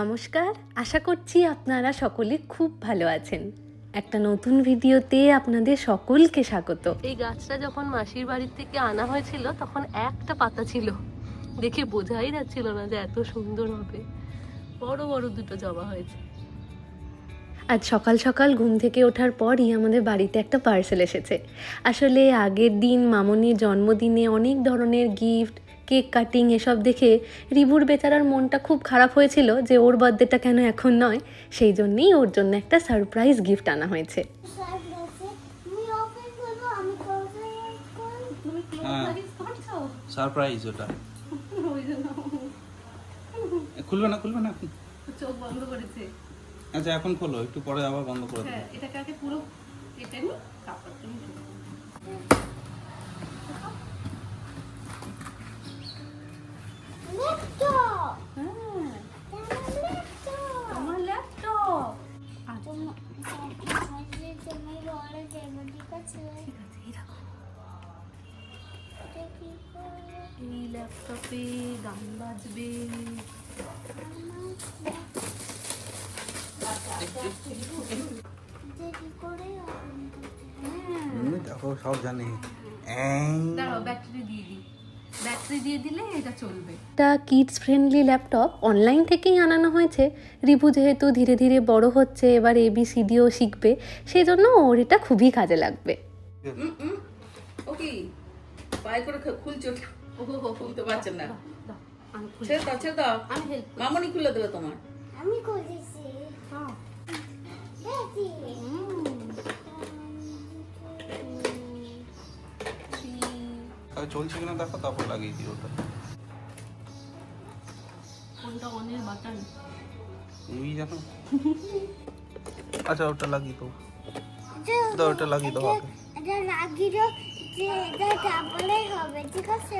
নমস্কার আশা করছি আপনারা সকলে খুব ভালো আছেন। একটা নতুন ভিডিওতে আপনাদের সকলকে স্বাগত। এই গাছটা যখন মাসির বাড়ির থেকে আনা হয়েছিল তখন একটা পাতা ছিল। দেখে বোঝাই যাচ্ছিল না যে এত সুন্দর হবে। বড় বড় দুটো জবা হয়েছে। আজ সকাল সকাল ঘুম থেকে ওঠার পরই আমাদের বাড়িতে একটা পার্সেল এসেছে। আসলে আগের দিন মামনির জন্মদিনে অনেক ধরনের গিফট কেক কাটিং এসব দেখে রিবুর বেচারার মনটা খুব খারাপ হয়েছিল যে ওর বার্থডেটা কেন এখন নয়। সেই জন্যেই ওর জন্য একটা সারপ্রাইজ গিফট আনা হয়েছে। তুমি ওপেন করব আমি করব তুমি হ্যাঁ। সারপ্রাইজ ওটা। খুলবে না খুলবে না চোখ বন্ধ করেছে। আচ্ছা এখন খোলো একটু পরে আবার বন্ধ করে দেবো। হ্যাঁ এটাকে আগে পুরো কেটে নি তারপর তুমি ল্যাপটপে গান বাজবে। দেখো সব জানি। ব্যাটারি দিয়ে দিই। ব্যাটারি দিয়ে দিলে এটা চলবে। একটা কিডস ফ্রেন্ডলি ল্যাপটপ অনলাইন থেকেই আনানো হয়েছে। রিভু যেহেতু ধীরে ধীরে বড় হচ্ছে এবার এবিসিডিও শিখবে সেই জন্য ওর এটা খুবই কাজে লাগবে। ওকে পায়ে করে খুলছো। ও হো হো খুলতে পারছেন না। দাও, দাও, আমি খুলি। ছেড়ে দাও ছেড়ে দাও। আমি হেল্প মামনি খুলে দেবে তোমার। আমি দেখি চলছে কিনা দেখো তারপর লাগিয়ে দিও ওটা। কোনটা অনের বাটন তুমি জানো? আচ্ছা ওটা লাগিয়ে দাও। দাও ওটা লাগিয়ে দাও আগে এটা লাগিয়ে যে এটা তারপরে হবে ঠিক আছে?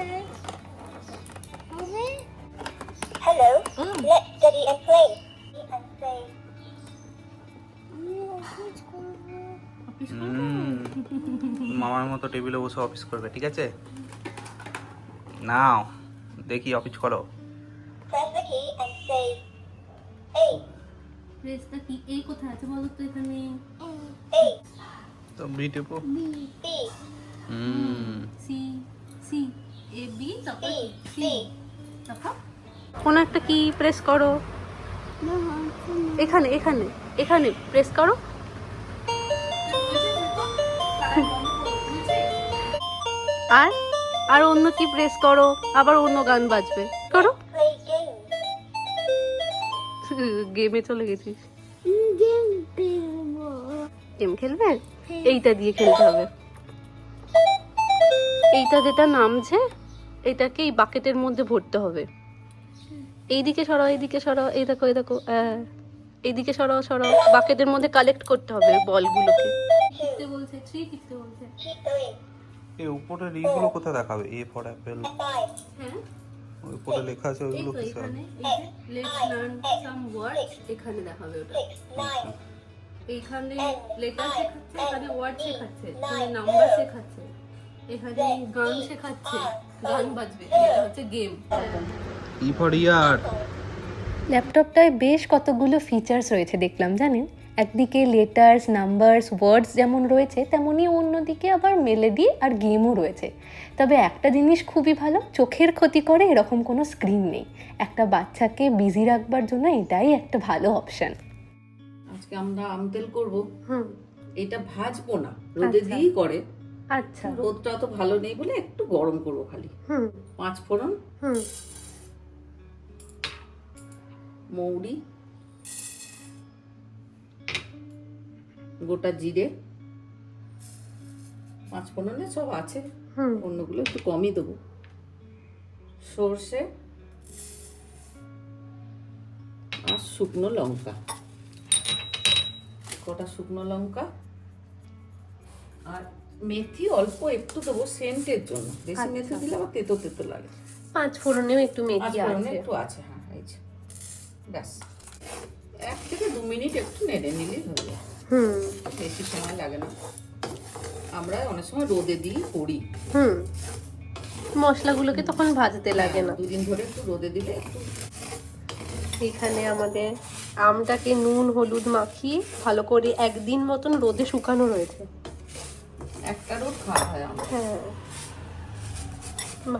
হবে? Hello let's study and play and play আমি অফিস করব। হুম। মামার মতো টেবিলে বসে অফিস করবে ঠিক আছে? নাও দেখি অফিস করো। And তো বি টেপো। সি সি এ বি তারপর সি। তারপর কোনো একটা কি প্রেস করো? এখানে এখানে এখানে প্রেস করো। আর আর অন্য কি প্রেস করো? আবার অন্য গান বাজবে। করো। গেমে চলে গেছিস। গেম খেলবে? এইটা দিয়ে খেলতে হবে। এইটা যেটা নামছে এটাকে এই বাকেটের মধ্যে ভরতে হবে। এইদিকে সরাও এইদিকে সরাও এই দেখো এই দেখো এইদিকে সরাও সরাও বাকেটের মধ্যে কালেক্ট করতে হবে বলগুলোকে। টিপতে বলছে থ্রি টিপতে বলছে। এই উপরে কোথায় দেখাবে? এ ফর অ্যাপেল হ্যাঁ? ওই উপরে লেখা আছে ওইগুলো এই যে লেটস লার্ন সাম ওয়ার্ডস এখানে দেখাবে ওটা। এইখানে লেটার শেখাচ্ছে এখানে ওয়ার্ড শেখাচ্ছে এখানে নাম্বার শেখাচ্ছে। এখানে গান শেখাচ্ছে গান বাজবে এটা হচ্ছে গেম ই ফর ইয়ার ল্যাপটপটায় বেশ কতগুলো ফিচার্স রয়েছে দেখলাম জানেন? একদিকে লেটার্স নাম্বারস ওয়ার্ডস যেমন রয়েছে তেমনই অন্যদিকে আবার মেলেডি আর গেমও রয়েছে। তবে একটা জিনিস খুবই ভালো চোখের ক্ষতি করে এরকম কোনো স্ক্রিন নেই। একটা বাচ্চাকে বিজি রাখবার জন্য এটাই একটা ভালো অপশান আজকে আমরা আম তেল করব। হুম। এটা ভাজবো না রোদে আচ্ছা। দিয়েই করে। আচ্ছা। রোদটা অত ভালো নেই বলে একটু গরম করব খালি। হুম। পাঁচ ফোড়ন। হুম। মৌরি। গোটা জিরে। পাঁচ ফোড়নে সব আছে। হুম। অন্যগুলো একটু কমই দেবো। সর্ষে আর শুকনো লঙ্কা। কটা শুকনো লঙ্কা? আর মেথি অল্প একটু দেবো সেন্টের জন্য। বেশি মেথি দিলে আবার তেতো তেতো লাগে। পাঁচ ফোড়নেও একটু মেথি আছে। একটু আছে হ্যাঁ এই যে। ব্যাস। এক থেকে দু মিনিট একটু নেড়ে নিলেই হয়ে হুম। বেশি সময় লাগে না। আমরা অনেক সময় রোদে দিই করি। হুম। মশলাগুলোকে তখন ভাজতে লাগে না। দুদিন ধরে একটু রোদে দিলে একটু এখানে আমাদের আমটাকে নুন হলুদ মাখিয়ে ভালো করে একদিন মতন রোদে শুকানো রয়েছে। একটা রোদ খাওয়া হয় আমার। হ্যাঁ।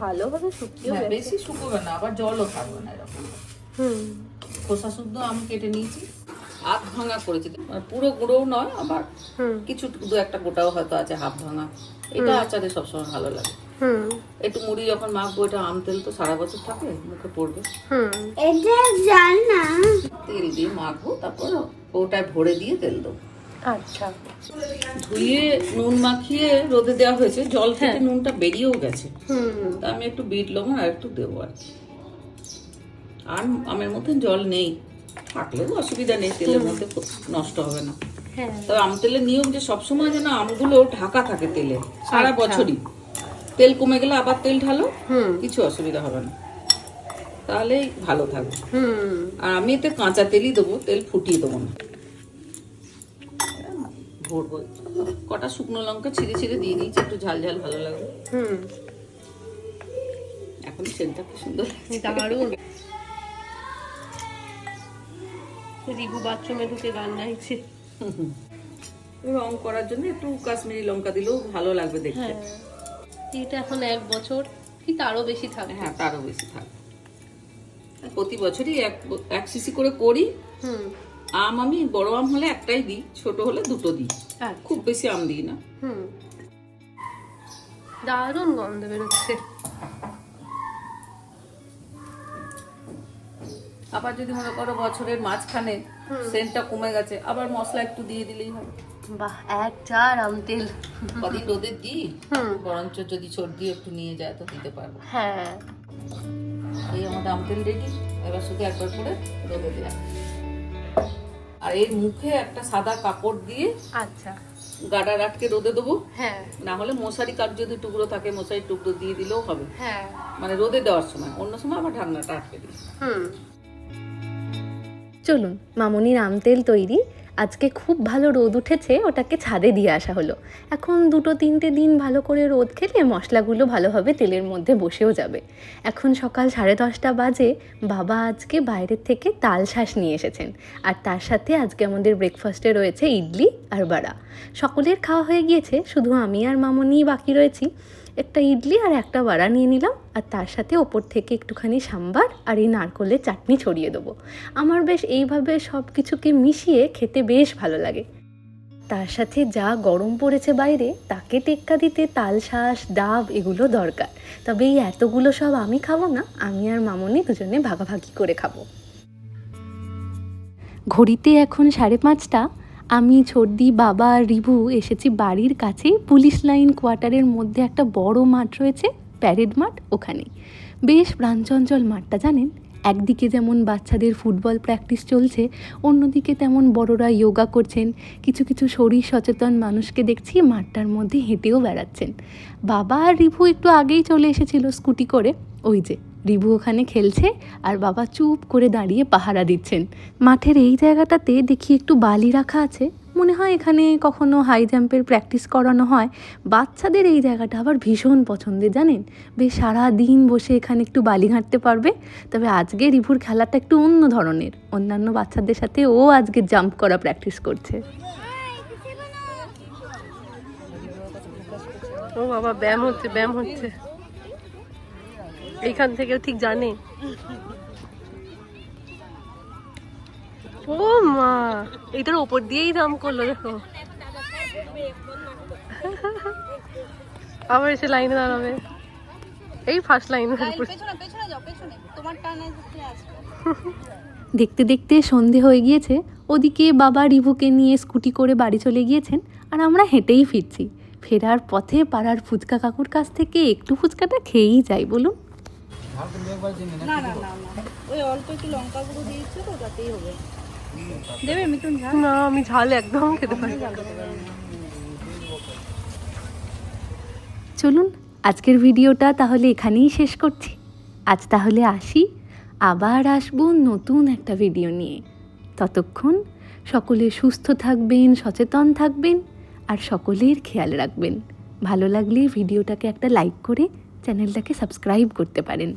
ভালোভাবে শুকিয়ে হ্যাঁ, বেশি শুকোবে না আবার জলও থাকবে না এরকম। হুম। খোসা শুদ্ধ আম কেটে নিয়েছি আধ ভাঙা করেছি। মানে পুরো গুঁড়োও নয় আবার কিছু দু একটা গোটাও হয়তো আছে হাফ ভাঙা। এটা আচারে সবসময় ভালো লাগে। হুম। একটু মুড়ি যখন মাখবো এটা আম তেল তো সারা বছর থাকে মুখে পড়বে। এটা না। তেল দিয়ে মাখবো তারপর ওটায় ভরে দিয়ে তেল দেবো। আচ্ছা। ধুয়ে নুন মাখিয়ে রোদে দেওয়া হয়েছে। জল থেকে নুনটা বেরিয়েও গেছে। তা আমি একটু বিট লবণ আর একটু দেবো আর কি। আর আমের মধ্যে জল নেই। থাকলেও অসুবিধা নেই তেলের মধ্যে নষ্ট হবে না। হ্যাঁ। তবে আম তেলের নিয়ম যে সবসময় যেন আমগুলো ঢাকা থাকে তেলে সারা আচ্ছা। বছরই। তেল কমে গেলে আবার তেল ঢালো হুম। কিছু অসুবিধা হবে না। তাহলেই ভালো থাকবে। হুম। আর আমি এতে কাঁচা তেলই দেবো তেল ফুটিয়ে দেবো না। ভরবো। কটা শুকনো লঙ্কা ছিঁড়ে ছিঁড়ে দিয়ে দিয়েছি একটু ঝাল ঝাল ভালো লাগবে। হুম। এখন সেন্টটা খুব সুন্দর দারুণ। বাথরুমে ঢুকে গান গাইছে। রং করার জন্য একটু কাশ্মীরি লঙ্কা দিলেও ভালো লাগবে দেখতে। হ্যাঁ। এটা এখন এক বছর কি তারও বেশি থাকবে। হ্যাঁ তারও বেশি থাকবে। প্রতি বছরই এক এক সিসি করে করি। হুম। আম আমি বড় আম হলে একটাই দিই ছোট হলে দুটো দিই। আচ্ছা। খুব বেশি আম দিই না। হুম। দারুণ গন্ধ বেরোচ্ছে। আবার যদি মনে করো বছরের মাঝখানে সেন্টটা কমে গেছে আবার মশলা একটু দিয়ে দিলেই হয়। বাহ এক চার আম তেল। কদিন রোদে দিই বরঞ্চ যদি সর্দি একটু নিয়ে যায় তো দিতে পারব। হ্যাঁ। এই আমাদের আম তেল রেডি এবার শুধু একবার করে রোদে দেওয়া আর এর মুখে একটা সাদা কাপড় দিয়ে আচ্ছা। গাডার আটকে রোদে দেবো। হ্যাঁ। না হলে মশারি কাপ যদি টুকরো থাকে মশারি টুকরো দিয়ে দিলেও হবে। হ্যাঁ। মানে রোদে দেওয়ার সময়। অন্য সময় আবার ঢাকনাটা আটকে দিই। হুম। চলুন মামনির আমতেল তৈরি আজকে খুব ভালো রোদ উঠেছে, ওটাকে ছাদে দিয়ে আসা হলো। এখন দুটো তিনটে দিন ভালো করে রোদ খেলে মশলাগুলো ভালোভাবে তেলের মধ্যে বসেও যাবে। এখন সকাল সাড়ে দশটা বাজে, বাবা আজকে বাইরের থেকে তাল শাঁস নিয়ে এসেছেন। আর তার সাথে আজকে আমাদের ব্রেকফাস্টে রয়েছে ইডলি আর বড়া। সকলের খাওয়া হয়ে গিয়েছে, শুধু আমি আর মামনিই বাকি রয়েছি। একটা ইডলি আর একটা বড়া নিয়ে নিলাম, আর তার সাথে ওপর থেকে একটুখানি সাম্বার আর এই নারকলের চাটনি ছড়িয়ে দেবো। আমার বেশ এইভাবে সব কিছুকে মিশিয়ে খেতে বেশ ভালো লাগে। তার সাথে যা গরম পড়েছে বাইরে, তাকে টেক্কা দিতে তাল শাঁস, ডাব এগুলো দরকার। তবে এই এতগুলো সব আমি খাব না, আমি আর মামনি দুজনে ভাগাভাগি করে খাব। ঘড়িতে এখন সাড়ে পাঁচটা আমি, ছর্দি, বাবা আর রিভু এসেছি বাড়ির কাছেই পুলিশ লাইন কোয়ার্টারের মধ্যে একটা বড় মাঠ রয়েছে, প্যারেড মাঠ ওখানেই। বেশ প্রাণচঞ্চল মাঠটা, জানেন? একদিকে যেমন বাচ্চাদের ফুটবল প্র্যাকটিস চলছে, অন্যদিকে তেমন বড়রা যোগা করছেন। কিছু কিছু শরীর সচেতন মানুষকে দেখছি মাঠটার মধ্যে হেঁটেও বেড়াচ্ছেন। বাবা আর রিভু একটু আগেই চলে এসেছিল স্কুটি করে, ওই যে। রিভু ওখানে খেলছে আর বাবা চুপ করে দাঁড়িয়ে পাহারা দিচ্ছেন। মাঠের এই জায়গাটাতে দেখি একটু বালি রাখা আছে। মনে হয় এখানে কখনো হাই জাম্পের প্র্যাকটিস করানো হয়। বাচ্চাদের এই জায়গাটা আবার ভীষণ পছন্দের, জানেন? বেশ সারা দিন বসে এখানে একটু বালি ঘাঁটতে পারবে। তবে আজকে রিভুর খেলাটা একটু অন্য ধরনের। অন্যান্য বাচ্চাদের সাথে ও আজকে জাম্প করা প্র্যাকটিস করছে। ও বাবা, ব্যায়াম হচ্ছে ব্যায়াম হচ্ছে। এইখান থেকেও ঠিক জানে। ও মা এইটার ওপর দিয়েই দাম করল দেখো। আবার এসে লাইনে দাঁড়াবে। এই ফার্স্ট লাইনে দেখতে দেখতে সন্ধে হয়ে গিয়েছে। ওদিকে বাবা রিভুকে নিয়ে স্কুটি করে বাড়ি চলে গিয়েছেন আর আমরা হেঁটেই ফিরছি। ফেরার পথে পাড়ার ফুচকা কাকুর কাছ থেকে একটু ফুচকাটা খেয়েই যাই বলুন। না আমি ঝাল একদম খেতে পারি চলুন আজকের ভিডিওটা তাহলে এখানেই শেষ করছি। আজ তাহলে আসি আবার আসব নতুন একটা ভিডিও নিয়ে। ততক্ষণ সকলে সুস্থ থাকবেন সচেতন থাকবেন আর সকলের খেয়াল রাখবেন। ভালো লাগলে ভিডিওটাকে একটা লাইক করে চ্যানেলটাকে সাবস্ক্রাইব করতে পারেন।